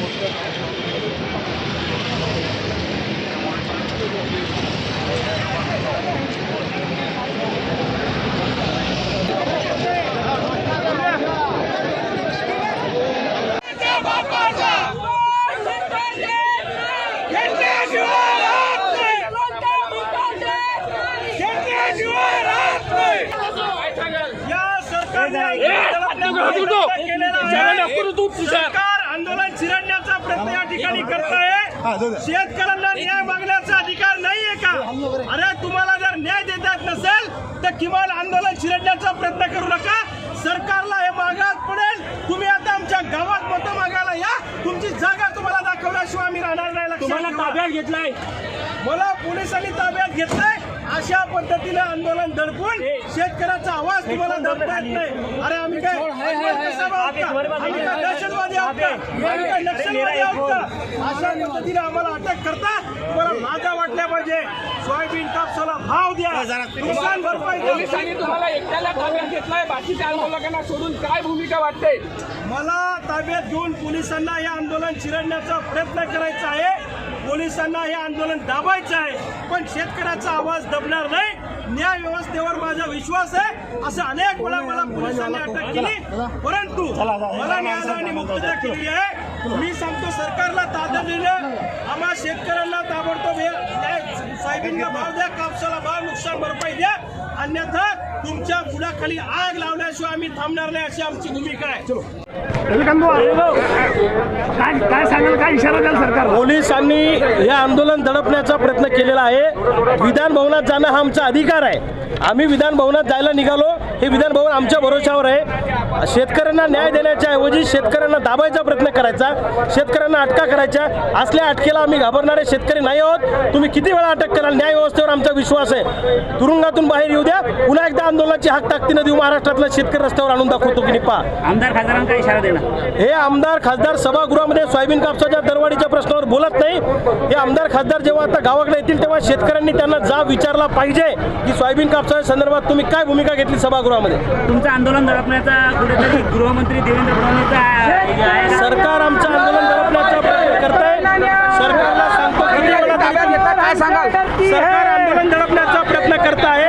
तर या मोर्चात या सरकारने सरकार आंदोलन चिरडण्याचा प्रयत्न या ठिकाणी करत आहे शेतकऱ्यांना न्याय मागण्याचा अधिकार नाहीये का अरे तुम्हाला जर न्याय देता येत नसेल तर किमान आंदोलन चिरडण्याचा प्रयत्न करू नका सरकारला हे मागात पडेल तुम्ही आता आमच्या गावात मतं मागायला या तुमची जागा तुम्हाला दाखवल्याशिवाय आम्ही राहणार नाही तुम्हाला. ताब्यात घेतलाय मला पोलिसांनी ताब्यात घेतलंय अशा पद्धतीने आंदोलन दडपून शेतकऱ्याचा आवाज तुम्हाला दडता येत नाही अरे आम्ही काय? आम्ही दहशतवादी आहोत का? आम्ही काय नक्षलवादी आहोत का? अशा पद्धतीने आम्हाला अटक करता तुम्हाला माझा वाटल्या पाहिजे. सोयाबीन कापसाला भाव द्या. नुकसान भरपाई. पोलिसांनी तुम्हाला एकट्याला ताब्यात घेतलाय. बाकीच्या आंदोलकांना सोडून काय भूमिका वाटते? मला ताब्यात घेऊन पोलिसांना हे आंदोलन चिरडण्याचा प्रयत्न करायचा आहे. पोलिसांना हे आंदोलन दाबायचं आहे पण शेतकऱ्याचा आवाज दबणार नाही. न्याय व्यवस्थेवर माझा विश्वास आहे. असं अनेक वेळा मला पोलिसांनी अटक केली. परंतु मला न्यायालयाने मुक्तता केली आहे. मी सांगतो सरकारला तातडीनं आम्हा शेतकऱ्यांना ताबडतोब हे न्याय सोयाबीनला भाव द्या कापसाला भाव नुकसान भरपाई द्या. अन्यथा तुमच्या बुडाखाली आग लावल्याशिवाय आम्ही थांबणार नाही अशी आमची भूमिका आहे. काय काय सांगाल काय इशारा द्याल सरकार? पोलिसांनी हे आंदोलन दडपण्याचा प्रयत्न केलेला आहे. विधान भवनात जाणं हा आमचा अधिकार आहे. आम्ही विधान भवनात जायला निघालो. हे विधान भवन आमच्या भरोशावर आहे. शेतकऱ्यांना न्याय देण्याच्या ऐवजी शेतकऱ्यांना दाबायचा प्रयत्न करायचा. शेतकऱ्यांना अटका करायच्या. असल्या अटकेला आम्ही घाबरणारे शेतकरी नाही आहोत. तुम्ही किती वेळा अटक कराल? न्याय व्यवस्थेवर आमचा विश्वास आहे. तुरुंगातून बाहेर येऊ द्या. पुन्हा एकदा आंदोलनाची हाक ताकदीनं देऊ महाराष्ट्रातला शेतकरी रस्त्यावर आणून दाखवतो की निपा आमदार खासदारांना इशारा देणार हे आमदार खासदार सभागृहामध्ये सोयाबीन कापसाच्या दरवाढीच्या प्रश्नावर बोलत नाही. हे आमदार खासदार जेव्हा आता गावाकडे येतील तेव्हा शेतकऱ्यांनी त्यांना जाब विचारला पाहिजे की सोयाबीन कापसाच्या संदर्भात तुम्ही काय भूमिका घेतली सभागृहामध्ये? तुमचं आंदोलन दडपण्याचा गृहमंत्री देवेंद्र फडणवीस सरकार आमचं आंदोलन दडपण्याचा प्रयत्न करत आहे सरकारला सांगतो किती वेळा सरकार आंदोलन दडपण्याचा प्रयत्न करत आहे